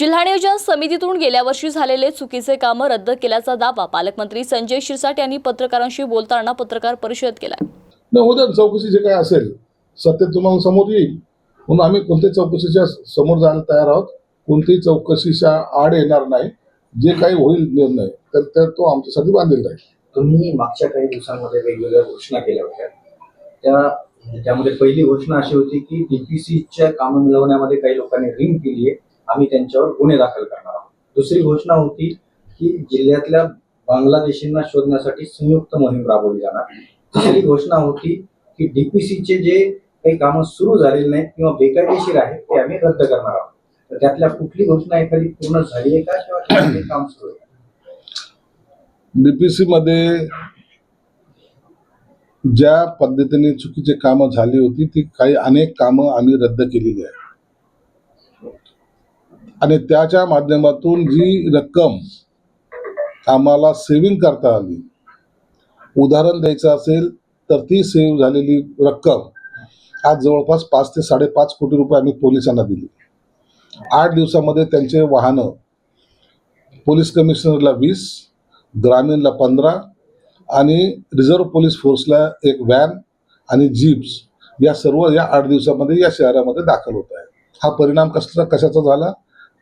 जिल्हा नियोजन समितीतून गेल्या वर्षी झालेले चुकीचे कामं रद्द केल्याचा दावा पालकमंत्री संजय शिरसाट यांनी पत्रकारांशी बोलताना पत्रकार परिषदेत केला नाही उद्या चौकशी जे काय असेल सत्य तुम्हाला समोर येईल. म्हणून आम्ही कोणत्याही चौकशीच्या समोर जायला तयार आहोत. कोणत्याही चौकशीच्या आड येणार नाही. जे काही होईल निर्णय तर तो आमच्यासाठी बांधील राहील. तुम्ही मागच्या काही दिवसांमध्ये वेगवेगळ्या घोषणा केल्या होत्या. त्या त्यामध्ये पहिली घोषणा अशी होती की डीपीसीच्या कामं मिळवण्यामध्ये काही लोकांनी रिंग केली आहे आम्ही त्यांच्यावर गुन्हे दाखल करणार आहोत. दुसरी घोषणा होती की जिल्ह्यातल्या बांगलादेशींना शोधण्यासाठी संयुक्त मोहीम राबवली जाणार. तिसरी घोषणा होती की डीपीसीचे जे काही कामं सुरू झालेले नाहीत किंवा बेकायदेशीर आहेत ते आम्ही रद्द करणार आहोत. तर त्यातल्या कुठली घोषणा एखादी पूर्ण झाली आहे का किंवा काम सुरू आहे डीपीसी मध्ये ज्या पद्धतीने चुकीचे कामं झाली होती ती काही अनेक कामं आम्ही रद्द केलेली आहे आणि त्याच्या माध्यमातून जी रक्कम आम्हाला सेविंग करता आली उदाहरण द्यायचं असेल तर ती सेव्ह झालेली रक्कम आज जवळपास पाच ते साडेपाच कोटी रुपये आम्ही पोलिसांना दिली. आठ दिवसामध्ये त्यांचे वाहनं पोलीस कमिशनरला वीस ग्रामीणला पंधरा आणि रिझर्व्ह पोलीस फोर्सला एक व्हॅन आणि जीप्स या सर्व या आठ दिवसामध्ये या शहरामध्ये दाखल होत आहे. हा परिणाम कसला कशाचा झाला?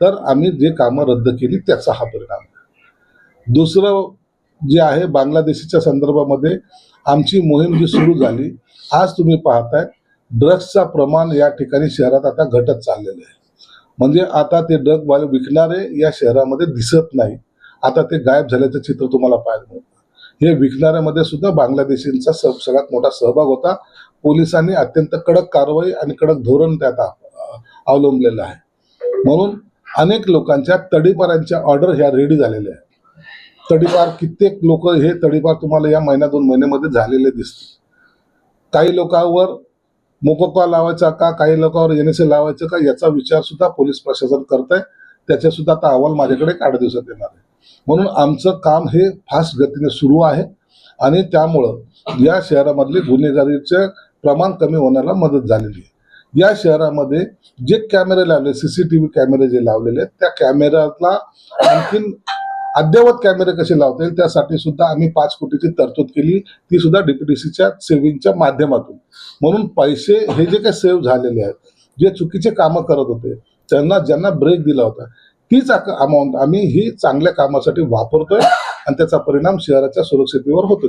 तर आम्ही जे कामं रद्द केली त्याचा हा परिणाम. आहे दुसरं जे आहे बांगलादेशीच्या संदर्भामध्ये आमची मोहीम जी सुरू झाली आज तुम्ही पाहताय ड्रग्सचा प्रमाण या ठिकाणी शहरात आता घटत चाललेलं आहे. म्हणजे आता ते ड्रग वाले विकणारे या शहरामध्ये दिसत नाही. आता ते गायब झाल्याचं चित्र तुम्हाला पाहायला मिळतं. हे विकणाऱ्यामध्ये सुद्धा बांगलादेशींचा स सगळ्यात मोठा सहभाग होता. पोलिसांनी अत्यंत कडक कारवाई आणि कडक धोरण त्यात अवलंबलेलं आहे. म्हणून अनेक लोकांच्या तडीपारांच्या ऑर्डर ह्या रेडी झालेल्या आहेत. तडीपार कित्येक लोक हे तडीपार तुम्हाला या महिन्या दोन महिन्यामध्ये झालेले दिसतील. काही लोकांवर मोकोका लावायचा का काही लोकांवर एन एस ए लावायचं का याचा विचार सुद्धा पोलीस प्रशासन करत आहे त्याचे सुद्धा आता अहवाल माझ्याकडे एक आठ दिवसात येणार आहे. म्हणून आमचं काम हे फास्ट गतीने सुरू आहे आणि त्यामुळं या शहरामधले गुन्हेगारीचे प्रमाण कमी होण्याला मदत झालेली आहे. या शहरामध्ये जे कॅमेरे लावले सीसीटीव्ही कॅमेरे जे लावलेले आहेत त्या कॅमेऱ्यातला आणखीन अद्ययावत कॅमेरे कसे लावता येईल त्यासाठी सुद्धा आम्ही पाच कोटीची तरतूद केली. ती सुद्धा डीपीडीसीच्या सेव्हिंगच्या माध्यमातून. म्हणून पैसे हे जे काही सेव्ह झालेले आहेत जे चुकीचे कामं करत होते त्यांना ज्यांना ब्रेक दिला होता तीच अमाऊंट आम्ही ही चांगल्या कामासाठी वापरतोय आणि त्याचा परिणाम शहराच्या सुरक्षितेवर होतो